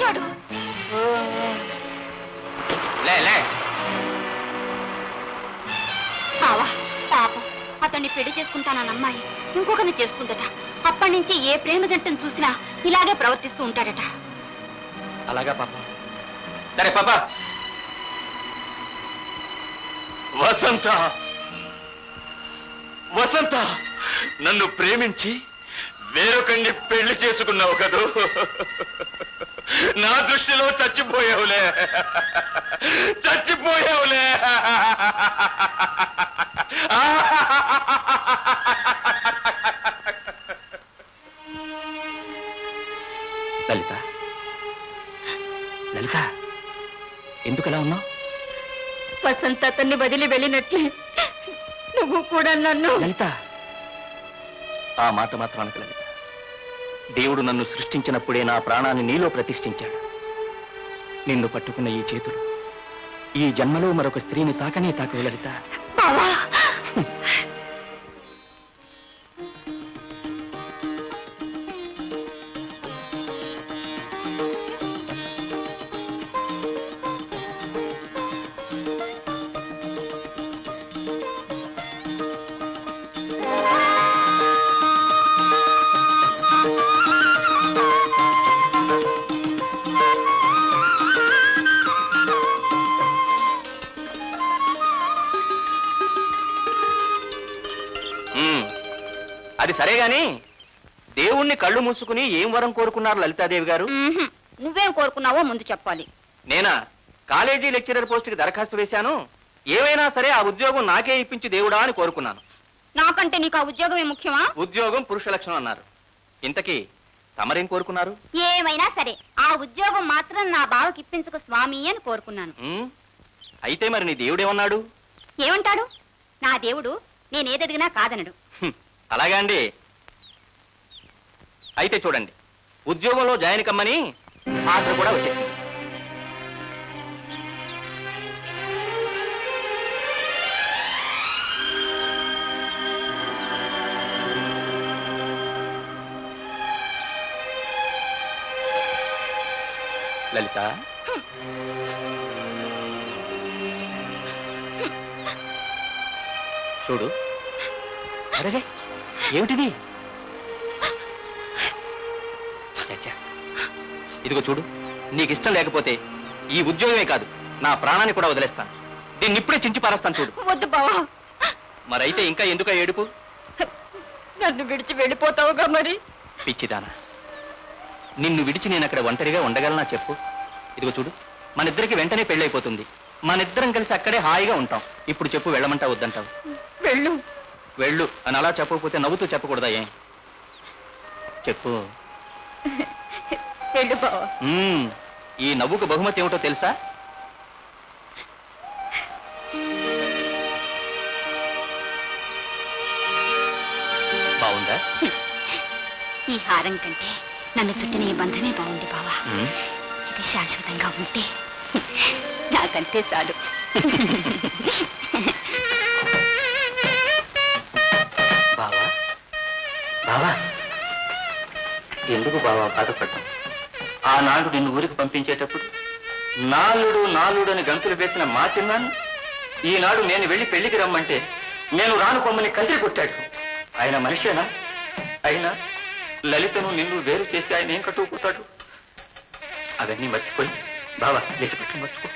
వాడొక పిచ్చోడు లే లే. బావా పాపం. అతన్ని పెళ్ళి చేసుకుంటానన్న అమ్మాయి ఇంకొకరిని చేసుకుందట. అప్పటి నుంచి ఏ ప్రేమ జంటను చూసినా ఇలాగే ప్రవర్తిస్తూ ఉంటాడట. అలాగా పాప. సరే పాప. వసంత. వసంత నన్ను ప్రేమించి వేరొకరిని పెళ్ళి చేసుకున్నావు కదూ? నా దృష్టిలో చచ్చిపోయావులే. చచ్చిపోయావులే. లలిత. లలిత ఎందుకు అలా ఉన్నావు? వసంత అతన్ని వదిలి వెళ్ళినట్లే. నువ్వు కూడా నన్ను. లలిత ఆ మాట మాత్రం అనకు లలిత. దేవుడు నన్ను సృష్టించినప్పుడే నా ప్రాణాన్ని నీలో ప్రతిష్ఠించాడు. నిన్ను పట్టుకున్న ఈ చేతులు ఈ జన్మలో మరొక స్త్రీని తాకనే తాకవు లలిత. అది సరే గాని దేవుణ్ణి కళ్ళు మూసుకుని ఏం వరం కోరుకున్నారు లలితాదేవి గారు? మ్మ్హ్మ్. నువ్వేం కోరుకున్నావో ముందు చెప్పాలి. నేనా? కాలేజీ లెక్చరర్ పోస్ట్కి దరఖాస్తు వేశాను. ఏమైనా సరే ఆ ఉద్యోగం నాకే ఇప్పించి దేవుడా అని కోరుకున్నాను. నాకంటే నీకు ఆ ఉద్యోగమే ముఖ్యమా? ఉద్యోగం పురుష లక్షణం అన్నారు. ఇంతకీ తమరేం కోరుకున్నారు? ఏమైనా సరే ఆ ఉద్యోగం మాత్రం నా బావకి ఇప్పించుకు స్వామి అని కోరుకున్నాను. ఉమ్, అయితే మరి నీ దేవుడేమన్నాడు? ఏమంటాడు? నా దేవుడు నేనేదడిగినా కాదనడు. అలాగా అండి. అయితే చూడండి ఉద్యోగంలో జాయిన్ కమ్మని ఆర్డర్ కూడా వచ్చేసింది. లలిత? చూడు. అరే ఏమిటిది? చచ్చా. ఇదిగో చూడు నీకు ఇష్టం లేకపోతే ఈ ఉద్యోగమే కాదు నా ప్రాణాన్ని కూడా వదిలేస్తాను. దీన్ని ఇప్పుడే చించి పారేస్తాను చూడు. వద్దు బావా. మరైతే ఇంకా ఎందుక ఏడుపు? నన్ను విడిచి వెళ్ళిపోతావుగా మరి? పిచ్చిదానా. నిన్ను విడిచి నేను అక్కడ ఒంటరిగా ఉండగలనా చెప్పు. ఇదిగో చూడు మన ఇద్దరికి వెంటనే పెళ్ళైపోతుంది. మన ఇద్దరం కలిసి అక్కడే హాయిగా ఉంటాం. ఇప్పుడు చెప్పు వెళ్ళమంటా వద్దంటావు? వెళ్ళు. వెళ్ళు. అని అలా చెప్పకపోతే నవ్వుతూ చెప్పకూడదా ఏం? చెప్పు. వెళ్ళు బావా. మ్మ్. ఈ నవ్వుకు బహుమతి ఏమిటో తెలుసా? బాగుందా? ఈ హారం కంటే నన్ను చుట్టిన ఈ బంధమే బాగుంది బావా. మ్మ్. ఇది శాశ్వతంగా ఉంటే నాకంతే చాలు. బావా. ఎందుకు బావా బాధపడ్డాం ఆనాడు నిన్ను ఊరికి పంపించేటప్పుడు నాలుడు నాలుడు అని గంతులు వేసిన మా చిన్నాను ఈనాడు నేను వెళ్ళి పెళ్ళికి రమ్మంటే నేను రాను కొమ్మని కసిరి కొట్టాడు. ఆయన మనిషేనా? అయినా లలితను నిన్ను వేరు చేసి ఆయన ఏం కట్టుకుపోతాడు అవన్నీ మర్చిపోయి బావా లేచిపెట్టు మర్చిపో.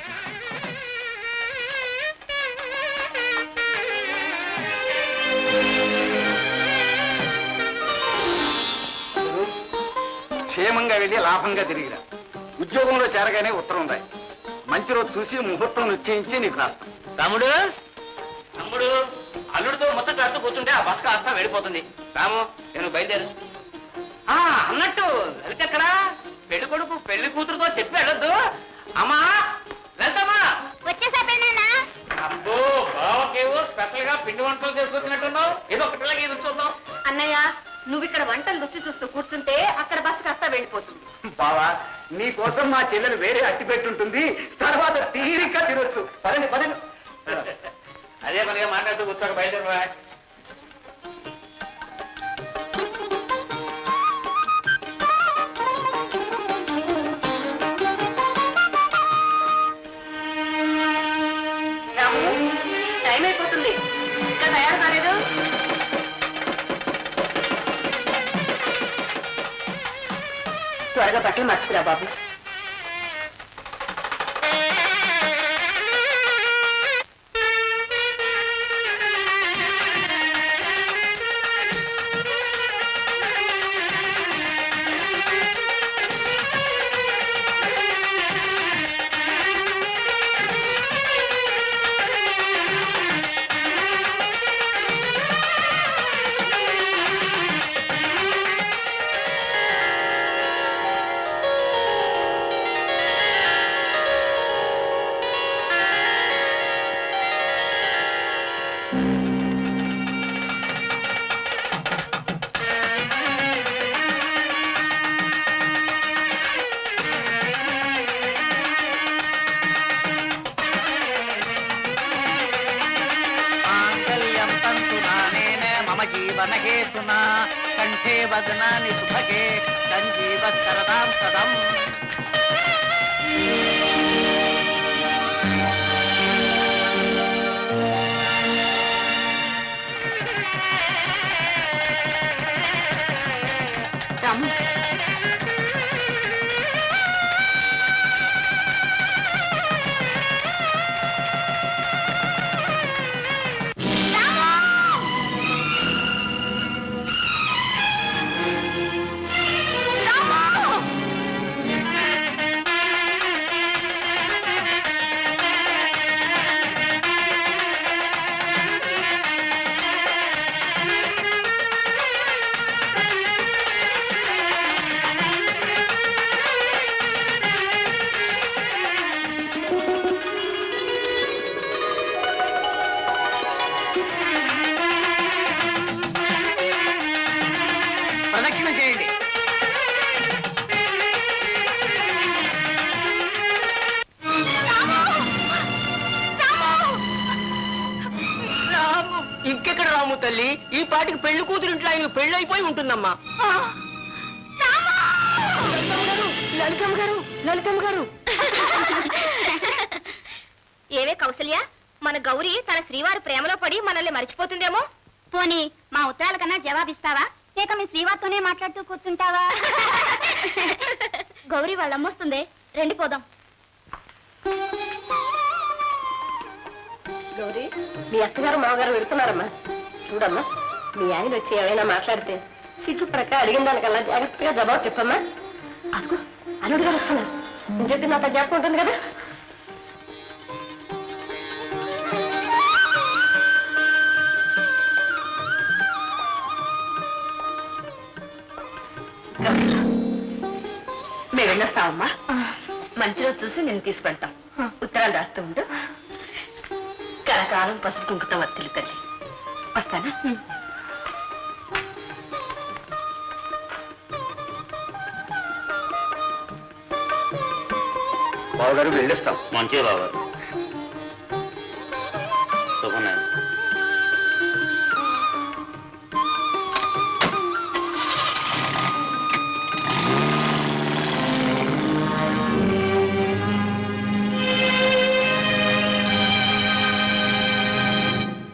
వెళ్ళి లాభంగా తిరిగిరా. ఉద్యోగంలో చేరగానే ఉత్తరం రాయి. మంచి రోజు చూసి ముహూర్తం నిశ్చయించి నీకు రాస్తాం. రాముడు? తమ్ముడు అల్లుడితో మొత్తం కాస్తూ కూర్చుంటే ఆ బస్క అంతా వెళ్ళిపోతుంది. రాము నేను బయలుదేరు. ఆ, అన్నట్టు. లలిత ఎక్కడా పెళ్ళి కొడుకు పెళ్ళి కూతురుతో చెప్పి వెళ్ళొద్దు. అమ్మా లలితమ్మా వచ్చేసా పెళ్ళానా అబ్బో బావకేవో స్పెషల్గా పిండి వంటలు చేసుకొచ్చినట్టున్నావు ఏదో ఒక పిల్లకి ఎదురు చూద్దాం. అన్నయ్య నువ్వు ఇక్కడ వంటలు రుచి చూస్తూ కూర్చుంటే అక్కడ బస్సు బావా నీకోసం మా చెల్లెలు వేరే అట్టి పెట్టుంటుంది. తర్వాత తీరిక తినొచ్చు. పదండి పదండి. అదే పనిగా మాట్లాడుతూ కూర్చోక బయలుదేరు త్వరగా మర్చిపోరా బాబు. వనహేతునా కంఠే వదనాని సుభగే సంజీవ సరదాం సదం తల్లి ఈ పాటికి పెళ్ళి కూతురు ఇంట్లో ఆయన పెళ్ళి అయిపోయి ఉంటుందమ్మా. లలితమ్మ గారు లలితమ్మ గారు ఏవే కౌసల్య? మన గౌరి తన శ్రీవారి ప్రేమలో పడి మనల్ని మర్చిపోతుందేమో? పోనీ మా ఉత్తరాల కన్నా జవాబిస్తావా? లేక మీ శ్రీవారితోనే మాట్లాడుతూ కూర్చుంటావా? గౌరీ వాళ్ళు అమ్మొస్తుంది రండి పోదాం. గౌరీ మీ అత్తగారు మామగారు వెళ్తున్నారమ్మా. చూడమ్మా మీ ఆయన వచ్చి ఏమైనా మాట్లాడితే సిగ్గు ప్రక్క అడిగిన దానికల్లా జాగ్రత్తగా జవాబు చెప్పమ్మా. అదిగో అల్లుడు గారు వస్తున్నారు. నేను చెప్పి నాతో జ్ఞాపకం ఉంటుంది కదా? మేము వెళ్ళొస్తామమ్మా మంచి రోజు చూసి నేను తీసుకెళ్తాం. ఉత్తరాలు రాస్తూ ఉండు. కలకాలం పసుపు కుంకుతో వత్తిలి తల్లి. వస్తానా? బావగారు వెళ్ళేస్తాం. మంచి బావగారు. శుభనాయన